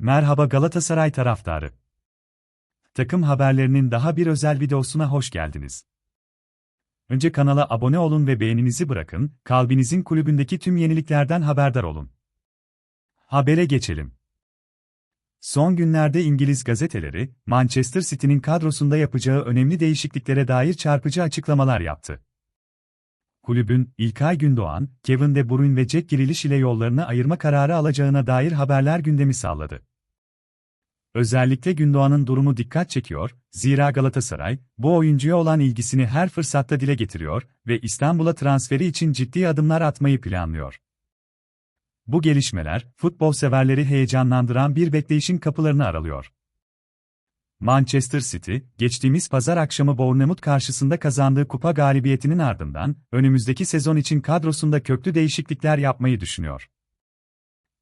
Merhaba Galatasaray taraftarı. Takım haberlerinin daha bir özel videosuna hoş geldiniz. Önce kanala abone olun ve beğeninizi bırakın, kalbinizin kulübündeki tüm yeniliklerden haberdar olun. Habere geçelim. Son günlerde İngiliz gazeteleri, Manchester City'nin kadrosunda yapacağı önemli değişikliklere dair çarpıcı açıklamalar yaptı. Kulübün, İlkay Gündoğan, Kevin De Bruyne ve Jack Grealish ile yollarını ayırma kararı alacağına dair haberler gündemi sağladı. Özellikle Gündoğan'ın durumu dikkat çekiyor, zira Galatasaray, bu oyuncuya olan ilgisini her fırsatta dile getiriyor ve İstanbul'a transferi için ciddi adımlar atmayı planlıyor. Bu gelişmeler, futbol severleri heyecanlandıran bir bekleyişin kapılarını aralıyor. Manchester City, geçtiğimiz pazar akşamı Bournemouth karşısında kazandığı kupa galibiyetinin ardından, önümüzdeki sezon için kadrosunda köklü değişiklikler yapmayı düşünüyor.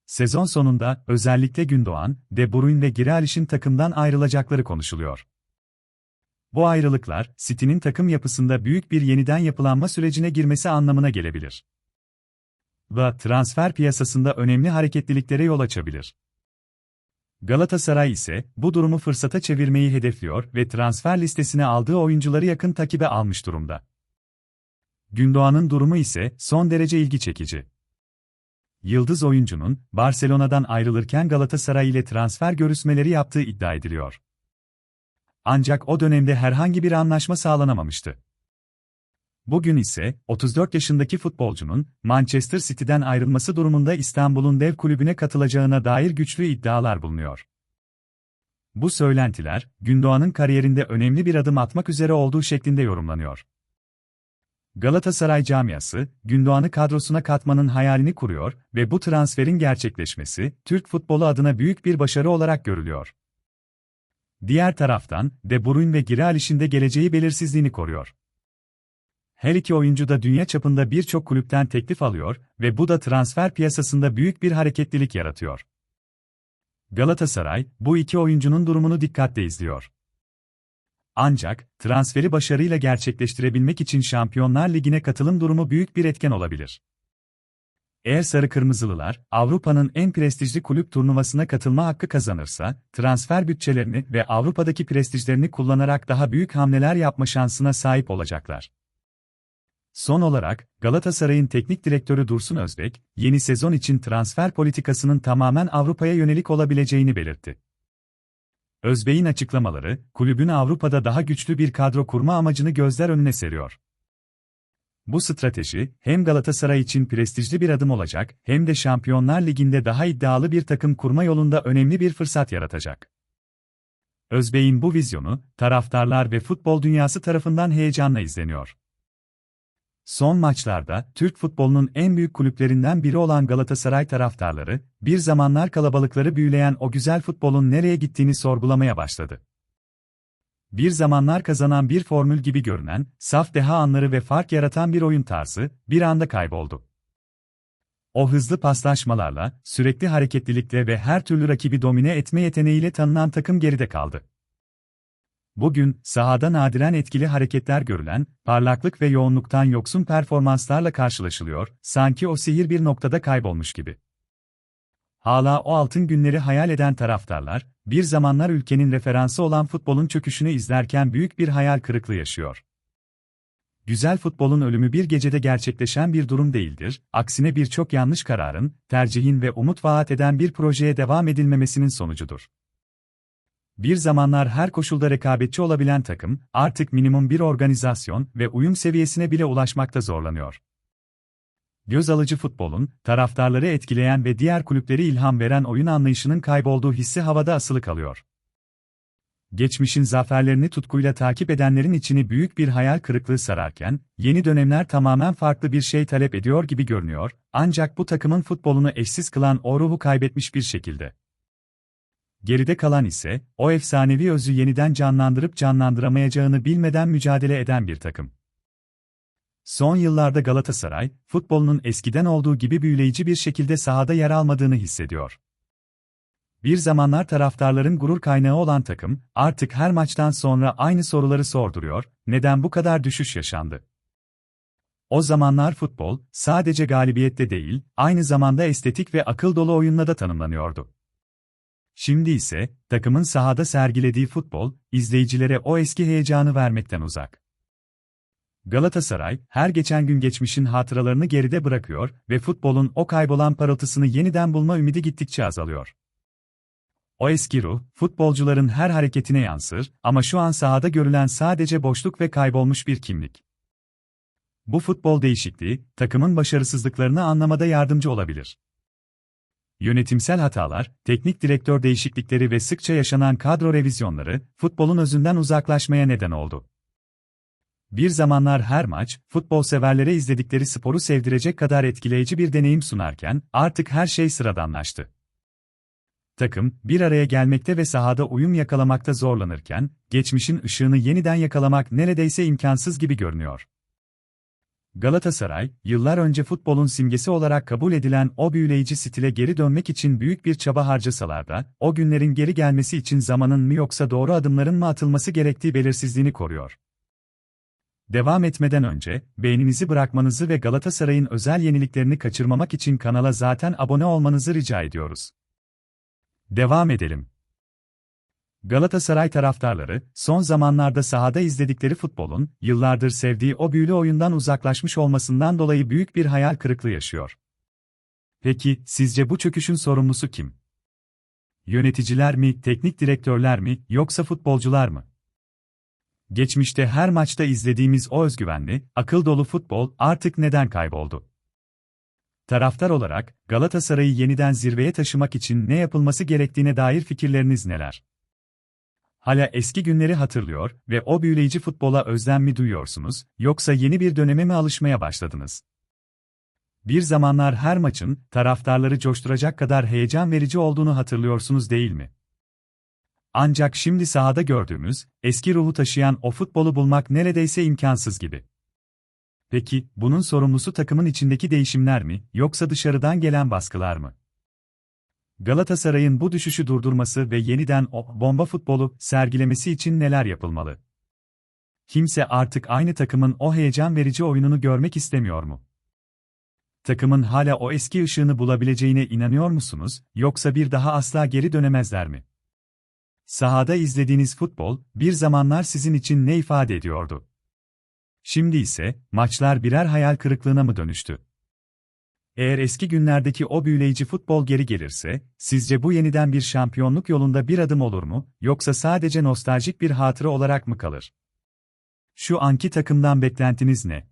Sezon sonunda, özellikle Gündoğan, De Bruyne ve Grealish'in takımdan ayrılacakları konuşuluyor. Bu ayrılıklar, City'nin takım yapısında büyük bir yeniden yapılanma sürecine girmesi anlamına gelebilir. Ve transfer piyasasında önemli hareketliliklere yol açabilir. Galatasaray ise bu durumu fırsata çevirmeyi hedefliyor ve transfer listesine aldığı oyuncuları yakın takibe almış durumda. Gündoğan'ın durumu ise son derece ilgi çekici. Yıldız oyuncunun Barcelona'dan ayrılırken Galatasaray ile transfer görüşmeleri yaptığı iddia ediliyor. Ancak o dönemde herhangi bir anlaşma sağlanamamıştı. Bugün ise 34 yaşındaki futbolcunun Manchester City'den ayrılması durumunda İstanbul'un dev kulübüne katılacağına dair güçlü iddialar bulunuyor. Bu söylentiler, Gündoğan'ın kariyerinde önemli bir adım atmak üzere olduğu şeklinde yorumlanıyor. Galatasaray camiası, Gündoğan'ı kadrosuna katmanın hayalini kuruyor ve bu transferin gerçekleşmesi, Türk futbolu adına büyük bir başarı olarak görülüyor. Diğer taraftan, De Bruyne ve Grealish'in de geleceği belirsizliğini koruyor. Her iki oyuncu da dünya çapında birçok kulüpten teklif alıyor ve bu da transfer piyasasında büyük bir hareketlilik yaratıyor. Galatasaray, bu iki oyuncunun durumunu dikkatle izliyor. Ancak, transferi başarıyla gerçekleştirebilmek için Şampiyonlar Ligi'ne katılım durumu büyük bir etken olabilir. Eğer Sarı Kırmızılılar, Avrupa'nın en prestijli kulüp turnuvasına katılma hakkı kazanırsa, transfer bütçelerini ve Avrupa'daki prestijlerini kullanarak daha büyük hamleler yapma şansına sahip olacaklar. Son olarak, Galatasaray'ın teknik direktörü Dursun Özbek, yeni sezon için transfer politikasının tamamen Avrupa'ya yönelik olabileceğini belirtti. Özbey'in açıklamaları, kulübün Avrupa'da daha güçlü bir kadro kurma amacını gözler önüne seriyor. Bu strateji, hem Galatasaray için prestijli bir adım olacak, hem de Şampiyonlar Ligi'nde daha iddialı bir takım kurma yolunda önemli bir fırsat yaratacak. Özbey'in bu vizyonu, taraftarlar ve futbol dünyası tarafından heyecanla izleniyor. Son maçlarda, Türk futbolunun en büyük kulüplerinden biri olan Galatasaray taraftarları, bir zamanlar kalabalıkları büyüleyen o güzel futbolun nereye gittiğini sorgulamaya başladı. Bir zamanlar kazanan bir formül gibi görünen, saf deha anları ve fark yaratan bir oyun tarzı, bir anda kayboldu. O hızlı paslaşmalarla, sürekli hareketlilikle ve her türlü rakibi domine etme yeteneğiyle tanınan takım geride kaldı. Bugün, sahada nadiren etkili hareketler görülen, parlaklık ve yoğunluktan yoksun performanslarla karşılaşılıyor, sanki o sihir bir noktada kaybolmuş gibi. Hala o altın günleri hayal eden taraftarlar, bir zamanlar ülkenin referansı olan futbolun çöküşünü izlerken büyük bir hayal kırıklığı yaşıyor. Güzel futbolun ölümü bir gecede gerçekleşen bir durum değildir, aksine birçok yanlış kararın, tercihin ve umut vaat eden bir projeye devam edilmemesinin sonucudur. Bir zamanlar her koşulda rekabetçi olabilen takım, artık minimum bir organizasyon ve uyum seviyesine bile ulaşmakta zorlanıyor. Göz alıcı futbolun, taraftarları etkileyen ve diğer kulüpleri ilham veren oyun anlayışının kaybolduğu hissi havada asılı kalıyor. Geçmişin zaferlerini tutkuyla takip edenlerin içini büyük bir hayal kırıklığı sararken, yeni dönemler tamamen farklı bir şey talep ediyor gibi görünüyor, ancak bu takımın futbolunu eşsiz kılan o ruhu kaybetmiş bir şekilde. Geride kalan ise, o efsanevi özü yeniden canlandırıp canlandıramayacağını bilmeden mücadele eden bir takım. Son yıllarda Galatasaray, futbolunun eskiden olduğu gibi büyüleyici bir şekilde sahada yer almadığını hissediyor. Bir zamanlar taraftarların gurur kaynağı olan takım, artık her maçtan sonra aynı soruları sorduruyor, neden bu kadar düşüş yaşandı? O zamanlar futbol, sadece galibiyette değil, aynı zamanda estetik ve akıl dolu oyunla da tanımlanıyordu. Şimdi ise, takımın sahada sergilediği futbol, izleyicilere o eski heyecanı vermekten uzak. Galatasaray, her geçen gün geçmişin hatıralarını geride bırakıyor ve futbolun o kaybolan parıltısını yeniden bulma ümidi gittikçe azalıyor. O eski ruh, futbolcuların her hareketine yansır ama şu an sahada görülen sadece boşluk ve kaybolmuş bir kimlik. Bu futbol değişikliği, takımın başarısızlıklarını anlamada yardımcı olabilir. Yönetimsel hatalar, teknik direktör değişiklikleri ve sıkça yaşanan kadro revizyonları, futbolun özünden uzaklaşmaya neden oldu. Bir zamanlar her maç, futbol severlere izledikleri sporu sevdirecek kadar etkileyici bir deneyim sunarken, artık her şey sıradanlaştı. Takım, bir araya gelmekte ve sahada uyum yakalamakta zorlanırken, geçmişin ışığını yeniden yakalamak neredeyse imkansız gibi görünüyor. Galatasaray, yıllar önce futbolun simgesi olarak kabul edilen o büyüleyici stile geri dönmek için büyük bir çaba harcasalar da, o günlerin geri gelmesi için zamanın mı yoksa doğru adımların mı atılması gerektiği belirsizliğini koruyor. Devam etmeden önce, beğeninizi bırakmanızı ve Galatasaray'ın özel yeniliklerini kaçırmamak için kanala zaten abone olmanızı rica ediyoruz. Devam edelim. Galatasaray taraftarları, son zamanlarda sahada izledikleri futbolun, yıllardır sevdiği o büyülü oyundan uzaklaşmış olmasından dolayı büyük bir hayal kırıklığı yaşıyor. Peki, sizce bu çöküşün sorumlusu kim? Yöneticiler mi, teknik direktörler mi, yoksa futbolcular mı? Geçmişte her maçta izlediğimiz o özgüvenli, akıl dolu futbol artık neden kayboldu? Taraftar olarak, Galatasaray'ı yeniden zirveye taşımak için ne yapılması gerektiğine dair fikirleriniz neler? Hala eski günleri hatırlıyor ve o büyüleyici futbola özlem mi duyuyorsunuz, yoksa yeni bir döneme mi alışmaya başladınız? Bir zamanlar her maçın, taraftarları coşturacak kadar heyecan verici olduğunu hatırlıyorsunuz değil mi? Ancak şimdi sahada gördüğümüz, eski ruhu taşıyan o futbolu bulmak neredeyse imkansız gibi. Peki, bunun sorumlusu takımın içindeki değişimler mi, yoksa dışarıdan gelen baskılar mı? Galatasaray'ın bu düşüşü durdurması ve yeniden o bomba futbolu sergilemesi için neler yapılmalı? Kimse artık aynı takımın o heyecan verici oyununu görmek istemiyor mu? Takımın hala o eski ışığını bulabileceğine inanıyor musunuz, yoksa bir daha asla geri dönemezler mi? Sahada izlediğiniz futbol, bir zamanlar sizin için ne ifade ediyordu? Şimdi ise, maçlar birer hayal kırıklığına mı dönüştü? Eğer eski günlerdeki o büyüleyici futbol geri gelirse, sizce bu yeniden bir şampiyonluk yolunda bir adım olur mu, yoksa sadece nostaljik bir hatıra olarak mı kalır? Şu anki takımdan beklentiniz ne?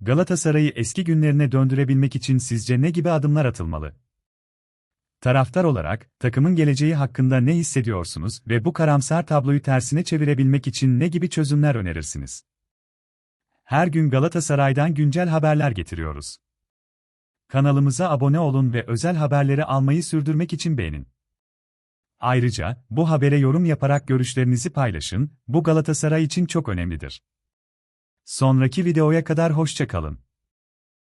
Galatasaray'ı eski günlerine döndürebilmek için sizce ne gibi adımlar atılmalı? Taraftar olarak, takımın geleceği hakkında ne hissediyorsunuz ve bu karamsar tabloyu tersine çevirebilmek için ne gibi çözümler önerirsiniz? Her gün Galatasaray'dan güncel haberler getiriyoruz. Kanalımıza abone olun ve özel haberleri almayı sürdürmek için beğenin. Ayrıca, bu habere yorum yaparak görüşlerinizi paylaşın, bu Galatasaray için çok önemlidir. Sonraki videoya kadar hoşça kalın.